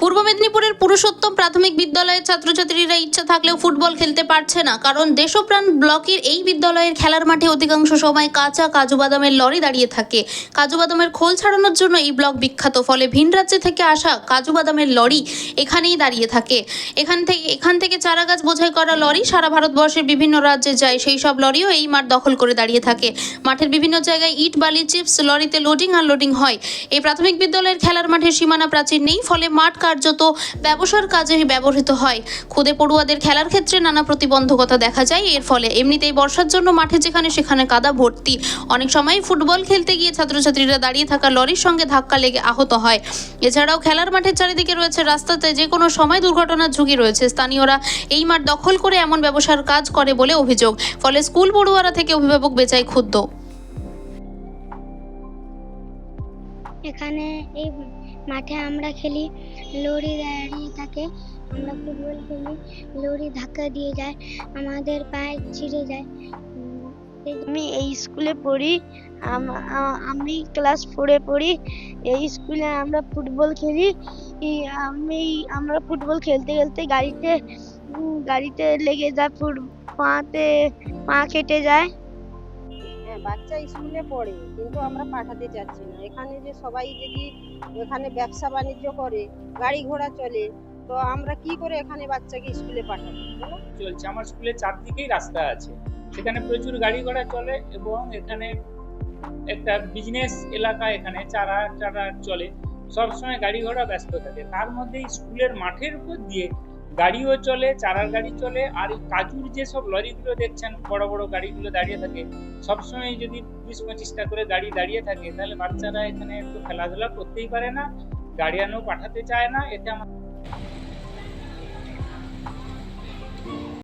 পূর্ব মেদিনীপুরের পুরুষোত্তম প্রাথমিক বিদ্যালয়ের ছাত্রছাত্রীরা ইচ্ছা থাকলেও ফুটবল খেলতে পারছে না, কারণ দেশপ্রাণ ব্লকের এই বিদ্যালয়ের খেলার মাঠে অধিকাংশ সময় কাঁচা কাজু বাদামের লরি দাঁড়িয়ে থাকে। কাজু বাদামের খোল ছাড়ানোর জন্য এই ব্লক বিখ্যাত, ফলে ভিন রাজ্যে থেকে আসা কাজু বাদামের লরি এখানেই দাঁড়িয়ে থাকে। এখান থেকে এখান থেকে চারা গাছ বোঝাই করা লরি সারা ভারতবর্ষের বিভিন্ন রাজ্যে যায়। সেই সব লরিও এই মাঠ দখল করে দাঁড়িয়ে থাকে। মাঠের বিভিন্ন জায়গায় ইট, বালি, চিপস লরিতে লোডিং আর লোডিং হয়। এই প্রাথমিক বিদ্যালয়ের খেলার মাঠের সীমানা প্রাচীর নেই, ফলে মাঠ কার্যত ব্যবসার কাজে ব্যবহৃত হয়। খুদে পড়ুয়াদের খেলার ক্ষেত্রে নানা প্রতিবন্ধকতা দেখা যায়। এর ফলে এমনিতেই বর্ষার জন্য মাঠে যেখানে সেখানে কাদা ভর্তি। অনেক সময় ফুটবল খেলতে গিয়ে ছাত্রছাত্রীরা দাঁড়িয়ে থাকা লরির সঙ্গে ধাক্কা লেগে আহত হয়। এছাড়াও খেলার মাঠের চারিদিকে রয়েছে রাস্তাতে যে কোনো সময় দুর্ঘটনার ঝুঁকি রয়েছে। স্থানীয়রা এই মাঠ দখল করে এমন ব্যবসার কাজ করে বলে অভিযোগ। ফলে স্কুল পড়ুয়ারা থেকে অভিভাবক বেচায় ক্ষুব্ধ। এখানে এই মাঠে আমরা খেলি। লরি দাঁড়িয়ে থাকে, আমরা ফুটবল খেলি। লরি ধাক্কা দিয়ে যায়, আমাদের পায়ে ছিঁড়ে যায়। আমি এই স্কুলে পড়ি, আমি ক্লাস ফোরে পড়ি। এই স্কুলে আমরা ফুটবল খেলি। আমি, আমরা ফুটবল খেলতে খেলতে গাড়িতে গাড়িতে লেগে যায়, ফুট, পাতে, পা কেটে যায়। হ্যাঁ বাচ্চা স্কুলে পড়ে, কিন্তু আমরা পাঠাতে চাচ্ছি না। এখানে যে সবাই যদি এখানে ব্যবসা বাণিজ্য করে, গাড়ি ঘোড়া চলে, তো আমরা কি করে এখানে বাচ্চাকে স্কুলে পাঠাবো চলছে। আমার স্কুলের চারদিকেই রাস্তা আছে। সেখানে প্রচুর গাড়ি ঘোড়া চলে এবং এখানে একটা বিজনেস এলাকা এখানে, চারা চারা চলে। সবসময় গাড়ি ঘোড়া ব্যস্ত থাকে। তার মধ্যে স্কুলের মাঠের উপর দিয়ে গাড়িও চলে, চারার গাড়ি চলে, আর এই কাজুর যেসব লরিগুলো দেখছেন, বড় বড় গাড়িগুলো দাঁড়িয়ে থাকে, সবসময় যদি বিশ পঁচিশটা করে গাড়ি দাঁড়িয়ে থাকে, তাহলে বাচ্চারা এখানে একটু খেলাধুলা করতেই পারে না গার্ডিয়ানও পাঠাতে চায় না, এতে আমার